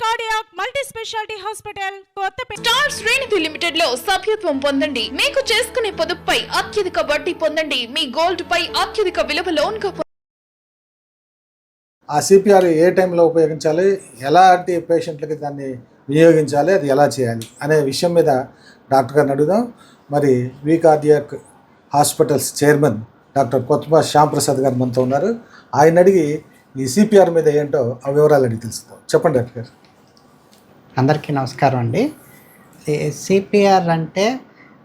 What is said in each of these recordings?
Cardiac multi specialty hospital Kothapeta. Star Sreenidhi లిమిటెడ్లో సభ్యత్వం పొందండి. మీకు చేసుకునే పొదుపుపై అత్యధిక వడ్డీ పొందండి. మీ గోల్డ్ పై అత్యధిక విలువ లోన్గా పొందండి. ఆ సిపిఆర్ ఏ టైంలో ఉపయోగించాలి? ఎలాంటి పేషెంట్లకి దాన్ని వినియోగించాలి? అది ఎలా చేయాలి? అనే విషయం మీద డాక్టర్ గారిని అడుగుదాం. మరి V cardiac hospitals chairman doctor కొత్తమ Shyamprasad గారు మనతో ఉన్నారు. ఆయన అడిగి ఈ సిపిఆర్ మీద ఏంటో ఆ వివరాలు అడిగి తెలుసుకుందాం. చెప్పండి డాక్టర్ గారు. అందరికీ నమస్కారం అండి. సిపిఆర్ అంటే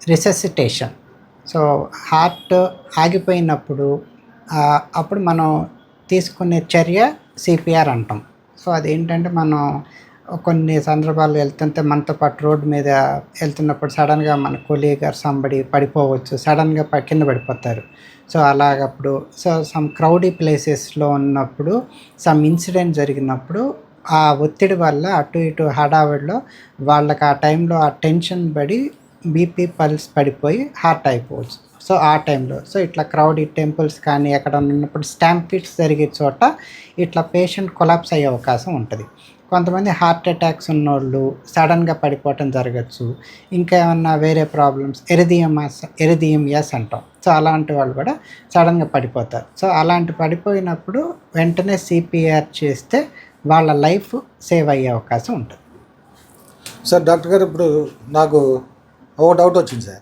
రిసెసిటేషన్. సో హార్ట్ ఆగిపోయినప్పుడు అప్పుడు మనం తీసుకునే చర్య సిపిఆర్ అంటాం. సో అదేంటంటే మనం కొన్ని సందర్భాల్లో వెళ్తుంటే మనతో పాటు రోడ్డు మీద వెళ్తున్నప్పుడు సడన్గా మన కూలీగారు సంబడి పడిపోవచ్చు సడన్గా కింద పడిపోతారు. సో అలాగప్పుడు సో సమ్ క్రౌడీ ప్లేసెస్లో ఉన్నప్పుడు సమ్ ఇన్సిడెంట్ జరిగినప్పుడు ఆ ఒత్తిడి వల్ల అటు ఇటు హడావిడిలో వాళ్ళకి ఆ టైంలో ఆ టెన్షన్ పడి బీపీ పల్స్ పడిపోయి హార్ట్ అయిపోవచ్చు. సో ఆ టైంలో. సో ఇట్లా క్రౌడీ టెంపుల్స్ కానీ ఎక్కడ ఉన్నప్పుడు స్టాంపిట్స్ జరిగే చోట ఇట్లా పేషెంట్ కొలాప్స్ అయ్యే అవకాశం ఉంటుంది. కొంతమంది హార్ట్ అటాక్స్ ఉన్నోళ్ళు సడన్గా పడిపోవటం జరగచ్చు. ఇంకా ఏమన్నా వేరే ప్రాబ్లమ్స్ ఎరిదియమాస్ ఎరిదియమియాస్ అంటాం. సో అలాంటి వాళ్ళు కూడా సడన్గా పడిపోతారు. సో అలాంటి పడిపోయినప్పుడు వెంటనే సిపిఆర్ చేస్తే వాళ్ళ లైఫ్ సేవ్ అయ్యే అవకాశం ఉంటుంది. సార్ డాక్టర్ గారు ఇప్పుడు నాకు ఒక డౌట్ వచ్చింది సార్.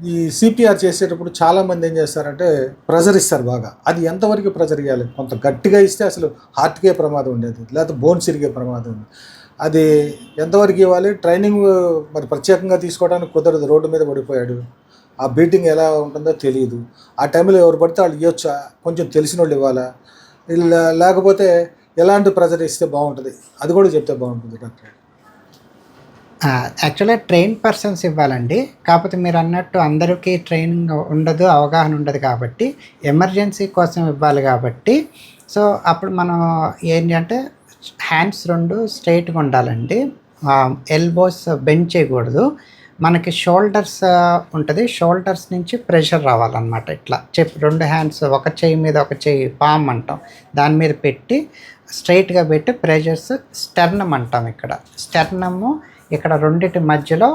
ఈ సిపిఆర్ చేసేటప్పుడు చాలామంది ఏం చేస్తారంటే ప్రెజర్ ఇస్తారు బాగా. అది ఎంతవరకు ప్రెజర్ ఇవ్వాలి? కొంత గట్టిగా ఇస్తే అసలు హార్ట్కే ప్రమాదం ఉండేది. లేకపోతే బోన్స్ ఇరిగే ప్రమాదం ఉంది. అది ఎంతవరకు ఇవ్వాలి? ట్రైనింగ్ మరి ప్రత్యేకంగా తీసుకోవడానికి కుదరదు. రోడ్డు మీద పడిపోయాడు. ఆ బీటింగ్ ఎలా ఉంటుందో తెలియదు ఆ టైంలో ఎవరు పడితే వాళ్ళు ఇవ్వచ్చా కొంచెం తెలిసిన వాళ్ళు ఇవ్వాలా లేకపోతే ఎలాంటి ప్రెజర్ ఇస్తే బాగుంటుంది? అది కూడా చెప్తే బాగుంటుంది డాక్టర్ యాక్చువల్గా ట్రైన్ పర్సన్స్ ఇవ్వాలండి. కాకపోతే మీరు అన్నట్టు అందరికీ ట్రైనింగ్ ఉండదు అవగాహన ఉండదు కాబట్టి ఎమర్జెన్సీ కోసం ఇవ్వాలి కాబట్టి. సో అప్పుడు మనం ఏంటి అంటే హ్యాండ్స్ రెండు స్ట్రైట్గా ఉండాలండి. ఎల్బోస్ బెండ్ చేయకూడదు. మనకి షోల్డర్స్ ఉంటుంది. షోల్డర్స్ నుంచి ప్రెషర్ రావాలన్నమాట ఇట్లా. చెప్ రెండు హ్యాండ్స్ ఒక చేయి మీద ఒక చేయి పామ్ అంటాం. దాని మీద పెట్టి స్ట్రైట్గా పెట్టి ప్రెజర్స్ స్టర్నం అంటాం ఇక్కడ. స్టెర్నము ఇక్కడ రెండిటి మధ్యలో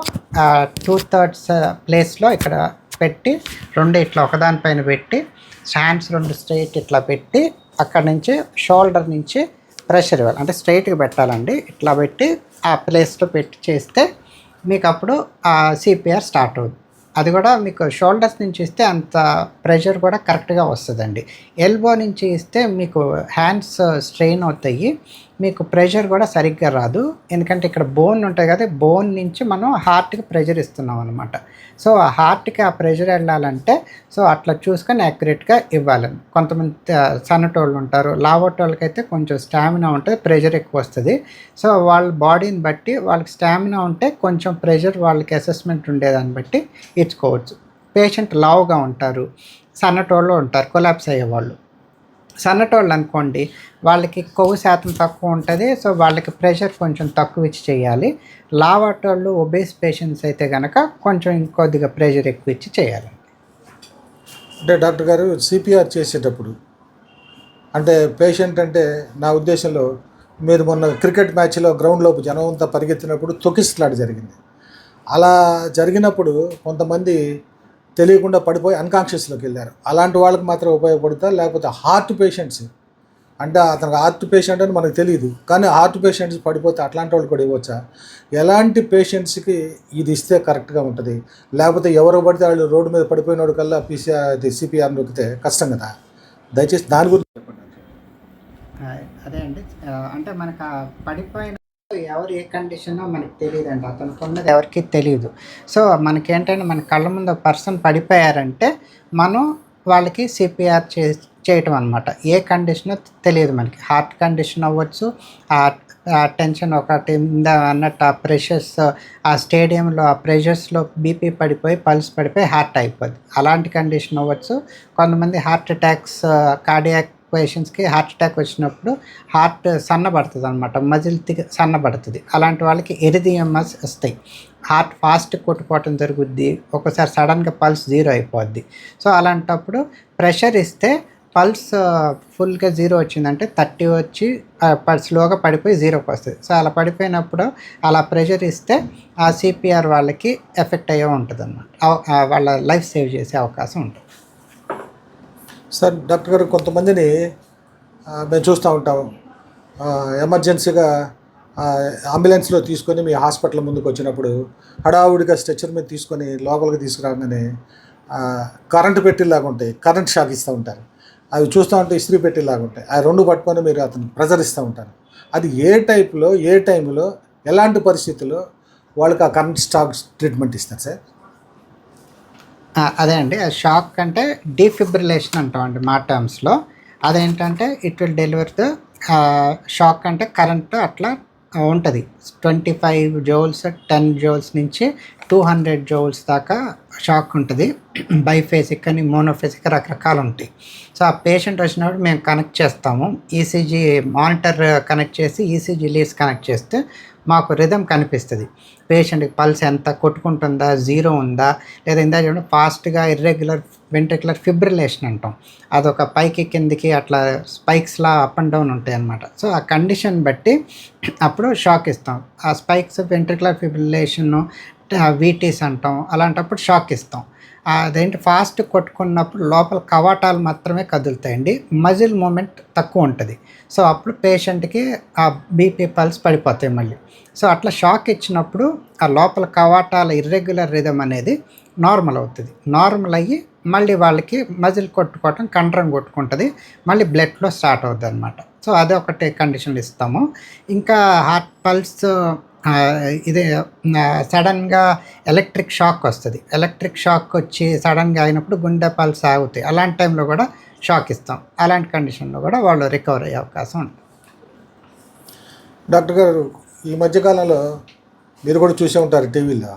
టూ థర్డ్స్ ప్లేస్లో ఇక్కడ పెట్టి రెండు ఇట్లా ఒకదానిపైన పెట్టి హ్యాండ్స్ రెండు స్ట్రైట్ ఇట్లా పెట్టి అక్కడ నుంచి షోల్డర్ నుంచి ప్రెషర్ ఇవ్వాలి. అంటే స్ట్రైట్గా పెట్టాలండి. ఇట్లా పెట్టి ఆ ప్లేస్లో పెట్టి చేస్తే మీకు అప్పుడు సిపిఆర్ స్టార్ట్ అవుతుంది అది కూడా మీకు షోల్డర్స్ నుంచి ఇస్తే అంత ప్రెషర్ కూడా కరెక్ట్గా వస్తుందండి. ఎల్బో నుంచి ఇస్తే మీకు హ్యాండ్స్ స్ట్రెయిన్ అవుతాయి. మీకు ప్రెషర్ కూడా సరిగ్గా రాదు. ఎందుకంటే ఇక్కడ బోన్ ఉంటుంది కదా బోన్ నుంచి మనం హార్ట్కి ప్రెషర్ ఇస్తున్నాం అనమాట సో ఆ హార్ట్కి ఆ ప్రెషర్ వెళ్ళాలంటే సో అట్లా చూసుకొని యాక్యురేట్గా ఇవ్వాలి. కొంతమంది సన్నటోళ్ళు ఉంటారు. లావటోళ్ళకి అయితే కొంచెం స్టామినా ఉంటుంది ప్రెషర్ ఎక్కువ వస్తుంది. సో వాళ్ళ బాడీని బట్టి వాళ్ళకి స్టామినా ఉంటే కొంచెం ప్రెషర్ వాళ్ళకి అసెస్మెంట్ ఉండేదాన్ని బట్టి ఇచ్చుకోవచ్చు. పేషెంట్ లావుగా ఉంటారు సన్నటోళ్ళు ఉంటారు కొలాప్స్ అయ్యేవాళ్ళు. సన్నటోళ్ళు అనుకోండి వాళ్ళకి కొవ్వు శాతం తక్కువ ఉంటుంది సో వాళ్ళకి ప్రెషర్ కొంచెం తక్కువ ఇచ్చి చేయాలి. లావాటోళ్ళు ఒబేస్ పేషెంట్స్ అయితే కనుక కొంచెం ఇంకొద్దిగా ప్రెషర్ ఎక్కువ ఇచ్చి చేయాలి. అంటే డాక్టర్ గారు సిపిఆర్ చేసేటప్పుడు అంటే పేషెంట్ అంటే నా ఉద్దేశంలో మీరు మొన్న క్రికెట్ మ్యాచ్లో గ్రౌండ్లోపు జనం అంతా పరిగెత్తినప్పుడు తొకిస్లాట జరిగింది. అలా జరిగినప్పుడు కొంతమంది తెలియకుండా పడిపోయి అన్కాన్షియస్లోకి వెళ్ళారు. అలాంటి వాళ్ళకి మాత్రం ఉపయోగపడతారు లేకపోతే హార్ట్ పేషెంట్స్ అంటే అతనికి హార్ట్ పేషెంట్ అని మనకు తెలియదు కానీ హార్ట్ పేషెంట్స్ పడిపోతే అట్లాంటి వాళ్ళు కూడా ఇవ్వచ్చా? ఎలాంటి పేషెంట్స్కి ఇది ఇస్తే కరెక్ట్గా ఉంటుంది? లేకపోతే ఎవరు పడితే వాళ్ళు రోడ్డు మీద పడిపోయినోడు కల్లా పీసీఆర్ సిపిఆర్ నొక్కితే కష్టం కదా? దయచేసి దాని గురించి చెప్పండి. అదే అండి. అంటే మనకు పడిపోయిన ఎవరు ఏ కండిషనో మనకి తెలియదు అండి కొన్నది ఎవరికి తెలియదు సో మనకేంటంటే మన కళ్ళ ముందు పర్సన్ పడిపోయారంటే మనం వాళ్ళకి సిపిఆర్ చే చేయటం అనమాట ఏ కండిషనో తెలియదు మనకి. హార్ట్ కండిషన్ అవ్వచ్చు ఆ టెన్షన్ ఒకటి అన్నట్టు ఆ ప్రెషర్స్ ఆ స్టేడియంలో ఆ ప్రెషర్స్లో బీపీ పడిపోయి పల్స్ పడిపోయి హార్ట్ అయిపోద్ది. అలాంటి కండిషన్ అవ్వచ్చు. కొంతమంది హార్ట్ అటాక్స్ కార్డియాక్ పేషెంట్స్కి హార్ట్ అటాక్ వచ్చినప్పుడు హార్ట్ సన్నబడుతుంది అనమాట మజిల్ తిగ సన్నబడుతుంది. అలాంటి వాళ్ళకి ఎరిదియమస్ వస్తాయి. హార్ట్ ఫాస్ట్ కొట్టుకోవటం జరుగుద్ది. ఒకసారి సడన్గా పల్స్ జీరో అయిపోద్ది. సో అలాంటప్పుడు ప్రెషర్ ఇస్తే పల్స్ ఫుల్గా జీరో వచ్చిందంటే థర్టీ వచ్చి uh, స్లోగా పడిపోయి జీరోకి వస్తుంది సో అలా పడిపోయినప్పుడు అలా ప్రెషర్ ఇస్తే ఆ సిపిఆర్ వాళ్ళకి ఎఫెక్ట్ అయ్యే ఉంటుంది అన్నమాట వాళ్ళ లైఫ్ సేవ్ చేసే అవకాశం ఉంటుంది. సార్ డాక్టర్ గారు కొంతమందిని మేము చూస్తూ ఉంటాం. ఎమర్జెన్సీగా అంబులెన్స్లో తీసుకొని మీ హాస్పిటల్ ముందుకు వచ్చినప్పుడు హడావుడిగా స్ట్రెచ్చర్ మీద తీసుకొని లోపలికి తీసుకురాగానే కరెంటు పెట్టిలాగా ఉంటాయి. కరెంట్ షాక్ ఇస్తూ ఉంటారు. అవి చూస్తూ ఉంటే ఇస్త్రీ పెట్టిలాగా ఉంటాయి. ఆ రెండు పట్టుకొని మీరు అతను ప్రెజర్ ఇస్తూ ఉంటారు. అది ఏ టైప్లో ఏ టైంలో ఎలాంటి పరిస్థితుల్లో వాళ్ళకి ఆ కరెంట్ స్టాక్ ట్రీట్మెంట్ ఇస్తారు సార్? అదే అండి. షాక్ అంటే డీఫిబ్రిలేషన్ అంటాం అండి మా టర్మ్స్లో. అదేంటంటే it will deliver the shock అంటే కరెంట్ అట్లా ఉంటుంది. Twenty five joules ten joules నుంచి టూ హండ్రెడ్ జోల్స్ దాకా షాక్ ఉంటుంది. బైఫేసిక్ అని మోనోఫేసిక్ రకరకాలు ఉంటాయి. సో ఆ పేషెంట్ వచ్చినప్పుడు మేము కనెక్ట్ చేస్తాము. ఈసీజీ మానిటర్ కనెక్ట్ చేసి ఈసీజీ లీస్ కనెక్ట్ చేస్తే మాకు రిధం కనిపిస్తుంది. పేషెంట్కి పల్స్ ఎంత కొట్టుకుంటుందా జీరో ఉందా లేదా ఇందా చూడండి ఫాస్ట్గా ఇర్రెగ్యులర్ వెంట్రికులర్ ఫిబ్రిలేషన్ అంటాం. అదొక పైకి కిందికి అట్లా స్పైక్స్లా అప్ అండ్ డౌన్ ఉంటాయి అన్నమాట. సో ఆ కండిషన్ బట్టి అప్పుడు షాక్ ఇస్తాం. ఆ స్పైక్స్ వెంట్రికులర్ ఫిబ్రిలేషన్ వీటీస్ అంటాం. అలాంటప్పుడు షాక్ ఇస్తాం. అదేంటి ఫాస్ట్ కొట్టుకున్నప్పుడు లోపల కవాటాలు మాత్రమే కదులుతాయండి. మజిల్ మూమెంట్ తక్కువ ఉంటుంది. సో అప్పుడు పేషెంట్కి ఆ బీపీ పల్స్ పడిపోతాయి మళ్ళీ. సో అట్లా షాక్ ఇచ్చినప్పుడు ఆ లోపల కవాటాల ఇర్రెగ్యులర్ రిధమ్ అనేది నార్మల్ అవుతుంది. నార్మల్ అయ్యి మళ్ళీ వాళ్ళకి మజిల్ కొట్టుకోవటం కండ్రం కొట్టుకుంటుంది. మళ్ళీ బ్లడ్లో స్టార్ట్ అవుతుంది అనమాట సో అదే ఒకటి కండిషన్లు ఇస్తాము. ఇంకా హార్ట్ పల్స్ ఇది సడన్గా ఎలక్ట్రిక్ షాక్ వస్తుంది. ఎలక్ట్రిక్ షాక్ వచ్చి సడన్గా అయినప్పుడు గుండె పల్స్ ఆగుతాయి. అలాంటి టైంలో కూడా షాక్ ఇస్తాం. అలాంటి కండిషన్లో కూడా వాళ్ళు రికవర్ అయ్యే అవకాశం ఉంటుంది డాక్టర్ గారు ఈ మధ్యకాలంలో మీరు కూడా చూసే ఉంటారు టీవీలో.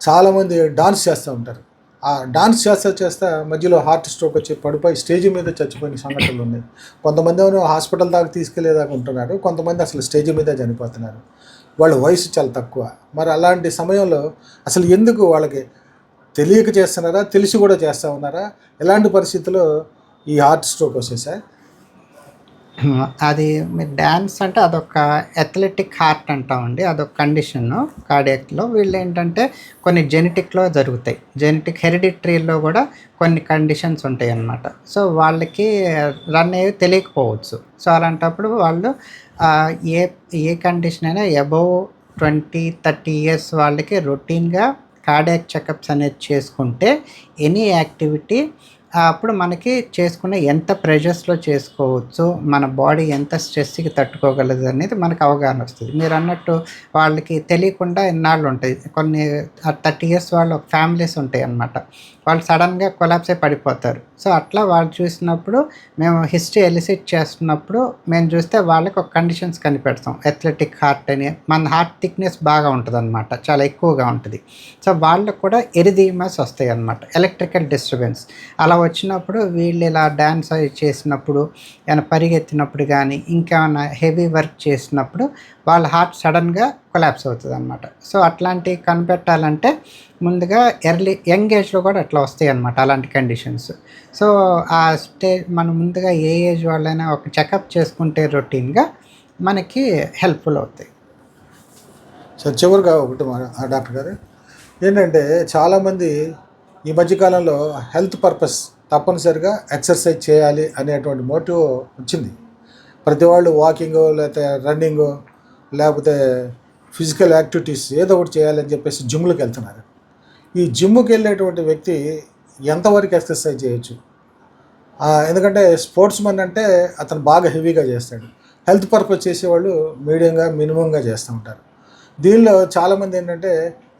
చాలామంది డాన్స్ చేస్తూ ఉంటారు. ఆ డాన్స్ చేస్తా చేస్తా మధ్యలో హార్ట్ స్ట్రోక్ వచ్చి పడిపోయి స్టేజ్ మీద చచ్చిపోయిన సంఘటనలు ఉన్నాయి. కొంతమంది ఏమో హాస్పిటల్ దాకా తీసుకెళ్ళేదాకా ఉంటున్నారు. కొంతమంది అసలు స్టేజ్ మీద చనిపోతున్నారు. వాళ్ళ వయసు చాలా తక్కువ. మరి అలాంటి సమయంలో అసలు ఎందుకు వాళ్ళకి తెలియక చేస్తున్నారా తెలిసి కూడా చేస్తూ ఉన్నారా? ఎలాంటి పరిస్థితుల్లో ఈ హార్ట్ స్ట్రోక్ వచ్చేసాయి? అది మీరు డ్యాన్స్ అంటే అదొక అథ్లెటిక్ హార్ట్ అంటామండి. అదొక కండిషన్ కార్డియాక్లో. వీళ్ళు ఏంటంటే కొన్ని జెనెటిక్లో జరుగుతాయి. జెనెటిక్ హెరిడిటరీలో కూడా కొన్ని కండిషన్స్ ఉంటాయి అన్నమాట సో వాళ్ళకి రన్ అయ్యి తెలియకపోవచ్చు. సో అలాంటప్పుడు వాళ్ళు ఏ ఏ కండిషన్ అయినా అబౌవ్ ట్వంటీ థర్టీ ఇయర్స్ వాళ్ళకి రొటీన్గా కార్డియాక్ చెకప్స్ అనేది చేసుకుంటే ఎనీ యాక్టివిటీ అప్పుడు మనకి చేసుకునే ఎంత ప్రెషర్స్లో చేసుకోవచ్చు మన బాడీ ఎంత స్ట్రెస్కి తట్టుకోగలదు అనేది మనకు అవగాహన వస్తుంది. మీరు అన్నట్టు వాళ్ళకి తెలియకుండా ఎన్నాళ్ళు ఉంటాయి. కొన్ని థర్టీ ఇయర్స్ వాళ్ళు ఫ్యామిలీస్ ఉంటాయి అన్నమాట వాళ్ళు సడన్గా కొలాప్స్ అయి పడిపోతారు. సో అట్లా వాళ్ళు చూసినప్పుడు మేము హిస్టరీ ఎలిసిట్ చేస్తున్నప్పుడు మేము చూస్తే వాళ్ళకి ఒక కండిషన్స్ కనిపెడతాం. అథ్లెటిక్ హార్ట్ అని. మన హార్ట్ థిక్నెస్ బాగా ఉంటుంది అనమాట చాలా ఎక్కువగా ఉంటుంది. సో వాళ్ళకు కూడా ఎరిదీమస్ వస్తాయి అన్నమాట ఎలక్ట్రికల్ డిస్టర్బెన్స్. అలా వచ్చినప్పుడు వీళ్ళు ఇలా డ్యాన్స్ అవి చేసినప్పుడు ఏమైనా పరిగెత్తినప్పుడు కానీ ఇంకేమైనా హెవీ వర్క్ చేసినప్పుడు వాళ్ళ హార్ట్ సడన్గా కొలాప్స్ అవుతుంది అనమాట సో అట్లాంటివి కనిపెట్టాలంటే ముందుగా ఎర్లీ యంగ్ ఏజ్లో కూడా అట్లా వస్తాయి అన్నమాట అలాంటి కండిషన్స్ సో ఆ స్టేజ్ మనం ముందుగా ఏ ఏజ్ వాళ్ళైనా ఒక చెకప్ చేసుకుంటే రొటీన్గా మనకి హెల్ప్ఫుల్ అవుతాయి. సో చివరిగా ఒకటి ఆ డాక్టర్ గారు. ఏంటంటే చాలామంది ఈ మధ్యకాలంలో హెల్త్ పర్పస్ తప్పనిసరిగా ఎక్సర్సైజ్ చేయాలి అనేటువంటి మోటివ్ వచ్చింది. ప్రతి వాళ్ళు వాకింగ్ లేకపోతే రన్నింగ్ లేకపోతే ఫిజికల్ యాక్టివిటీస్ ఏదో ఒకటి చేయాలని చెప్పేసి జిమ్లకు వెళ్తున్నారు. ఈ జిమ్కి వెళ్ళేటువంటి వ్యక్తి ఎంతవరకు ఎక్సర్సైజ్ చేయొచ్చు? ఎందుకంటే స్పోర్ట్స్ మెన్ అంటే అతను బాగా హెవీగా చేస్తాడు. హెల్త్ పర్పస్ చేసేవాళ్ళు మీడియంగా మినిమంగా చేస్తూ ఉంటారు. దీనిలో చాలామంది ఏంటంటే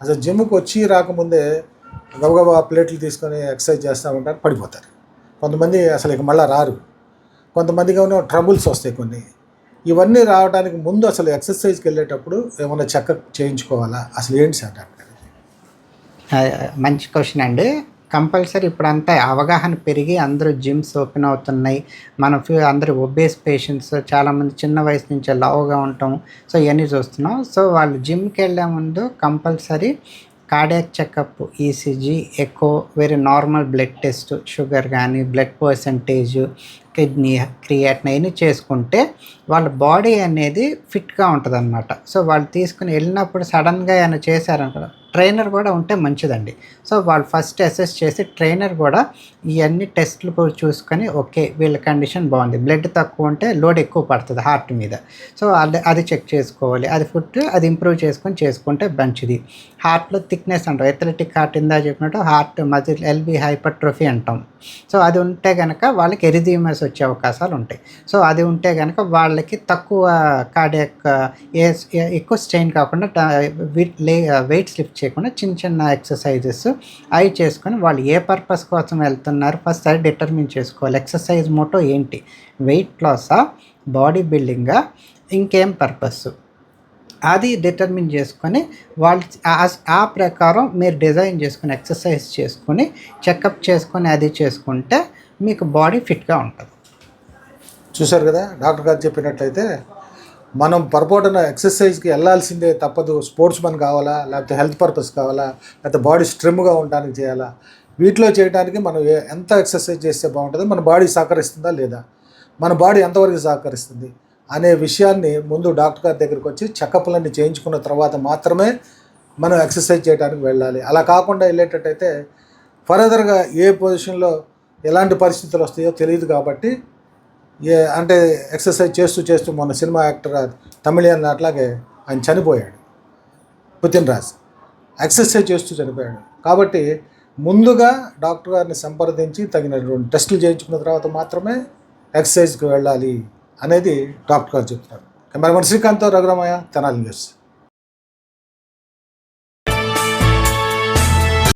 అసలు జిమ్కి వచ్చి రాకముందే గబగబా ప్లేట్లు తీసుకొని ఎక్సర్సైజ్ చేస్తూ ఉంటారు పడిపోతారు. కొంతమంది అసలు ఇక మళ్ళీ రారు. కొంతమందికి ఉన్న ట్రబుల్స్ వస్తాయి కొన్ని. ఇవన్నీ రావడానికి ముందు అసలు ఎక్సర్సైజ్కి వెళ్ళేటప్పుడు ఏమైనా చెకప్ చేయించుకోవాలా? అసలు ఏంటి సార్ డాక్టర్ మంచి క్వశ్చన్ అండి. కంపల్సరీ ఇప్పుడంతా అవగాహన పెరిగి అందరూ జిమ్స్ ఓపెన్ అవుతున్నాయి. మన ఫ్యూ- అందరూ ఒబేస్ పేషెంట్స్ చాలామంది చిన్న వయసు నుంచే లావుగా ఉంటాం. సో ఇవన్నీ చూస్తున్నాం. సో వాళ్ళు జిమ్కి వెళ్ళే ముందు compulsory cardiac checkup ECG echo వేరే నార్మల్ బ్లడ్ టెస్ట్ షుగర్ కానీ బ్లడ్ పర్సంటేజ్ కిడ్నీ క్రియాటిన్ అవన్నీ చేసుకుంటే వాళ్ళ బాడీ అనేది ఫిట్గా ఉంటుంది అనమాట సో వాళ్ళు తీసుకుని వెళ్ళినప్పుడు సడన్గా ఏమైనా చేశారనుకో ట్రైనర్ కూడా ఉంటే మంచిదండి. సో వాళ్ళు ఫస్ట్ అసెస్ చేసి ట్రైనర్ కూడా ఇవన్నీ టెస్ట్లు కూడా చూసుకొని ఓకే వీళ్ళ కండిషన్ బాగుంది. బ్లడ్ తక్కువ ఉంటే లోడ్ ఎక్కువ పడుతుంది హార్ట్ మీద. సో అది అది చెక్ చేసుకోవాలి. అది ఫుడ్ అది ఇంప్రూవ్ చేసుకొని చేసుకుంటే మంచిది. హార్ట్లో థిక్నెస్ అంటాం. ఎథలెటిక్ హార్ట్ ఇందా చెప్పినట్టు హార్ట్ మజిల్ ఎల్బీ హైపర్ట్రోఫీ అంటాం. సో అది ఉంటే కనుక వాళ్ళకి ఎరిజీమస్ వచ్చే అవకాశాలు ఉంటాయి. సో అది ఉంటే కనుక వాళ్ళకి తక్కువ కార్డియక్ ఏ ఎక్కువ స్ట్రెయిన్ కాకుండా వెయిట్స్ లిఫ్ట్ చేయకుండా చిన్న చిన్న ఎక్సర్సైజెస్ అవి చేసుకొని వాళ్ళు ఏ పర్పస్ కోసం వెళ్తున్నారు ఫస్ట్ అది డిటర్మిన్ చేసుకోవాలి. ఎక్సర్సైజ్ మోటో ఏంటి? వెయిట్ లాసా? బాడీ బిల్డింగా? ఇంకేం పర్పస్? అది డిటర్మిన్ చేసుకొని వాళ్ళు ఆ- ఆ ప్రకారం మీరు డిజైన్ చేసుకుని ఎక్సర్సైజ్ చేసుకొని చెకప్ చేసుకొని అది చేసుకుంటే మీకు బాడీ ఫిట్గా ఉంటుంది. చూశారు కదా? డాక్టర్ గారు చెప్పినట్లయితే మనం పొరపాటున ఎక్సర్సైజ్కి వెళ్ళాల్సిందే తప్పదు. స్పోర్ట్స్ మన్ కావాలా? లేకపోతే హెల్త్ పర్పస్ కావాలా? లేకపోతే బాడీ స్ట్రిమ్గా ఉండడానికి చేయాలా? వీటిలో చేయడానికి మనం ఎంత ఎక్సర్సైజ్ చేస్తే బాగుంటుంది? మన బాడీ సహకరిస్తుందా లేదా? మన బాడీ ఎంతవరకు సహకరిస్తుంది? అనే విషయాన్ని ముందు డాక్టర్ గారి దగ్గరికి వచ్చి చెకప్లన్నీ చేయించుకున్న తర్వాత మాత్రమే మనం ఎక్సర్సైజ్ చేయడానికి వెళ్ళాలి. అలా కాకుండా వెళ్ళేటట్టయితే ఫర్దర్గా ఏ పొజిషన్లో ఎలాంటి పరిస్థితులు వస్తాయో తెలియదు కాబట్టి ఏ అంటే ఎక్సర్సైజ్ చేస్తూ చేస్తూ మొన్న సినిమా యాక్టర్ తమిళన్ అట్లాగే ఆయన చనిపోయాడు. పుతిన్రాజ్ ఎక్సర్సైజ్ చేస్తూ చనిపోయాడు. కాబట్టి ముందుగా డాక్టర్ గారిని సంప్రదించి తగినటువంటి టెస్టులు చేయించుకున్న తర్వాత మాత్రమే ఎక్సర్సైజ్కి వెళ్ళాలి అనేది డాక్టర్ గారు చెప్తున్నారు. మన శ్రీకాంత్ రఘురామయ్య తెనాలి న్యూస్.